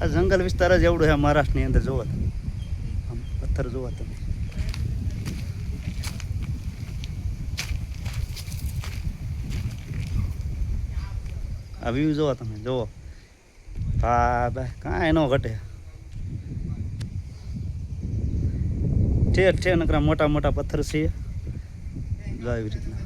આ જંગલ વિસ્તાર જ એવડો છે મહારાષ્ટ્રની અંદર જોવો આમ પથ્થર જોવો તમે. આ વ્યૂ જોવો તમે જોવો હા બા કાંઈ ન ઘટે. ઠેર ઠેર નકરા મોટા મોટા પથ્થર છે. આવી રીતના.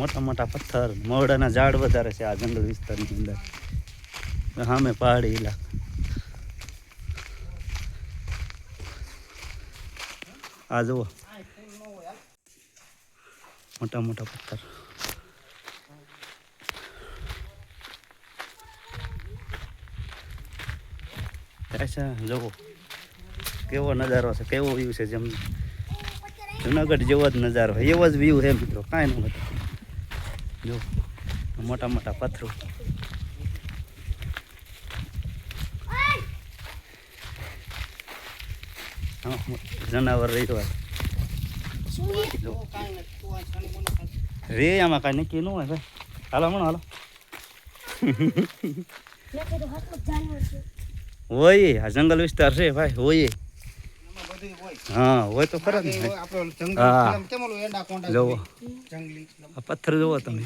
મોટા મોટા પથ્થર મોડાના ઝાડ વધારે છે આ જંગલ વિસ્તારની અંદર. સામે પહાડી ઇલાકા આ જુઓ. મોટા મોટા પથ્થર અચ્છા જુઓ. કેવો નજારો છે, કેવો વ્યૂ છે જેમ. જુનાગઢ જેવો જ નજારો એવો જ વ્યૂ છે મિત્રો, કાંઈ ન હતો જો મોટા મોટા પથ્થરો જનાવર રહ્યો જો. રે આમાં કાંઈ નક્કી ન હોય ભાઈ. હાલો હમણાં હાલો. હોય આ જંગલ વિસ્તાર છે ભાઈ હોય. હા હોય તો ખરા ને હા. જોવો આ પથ્થર જોવો તમે.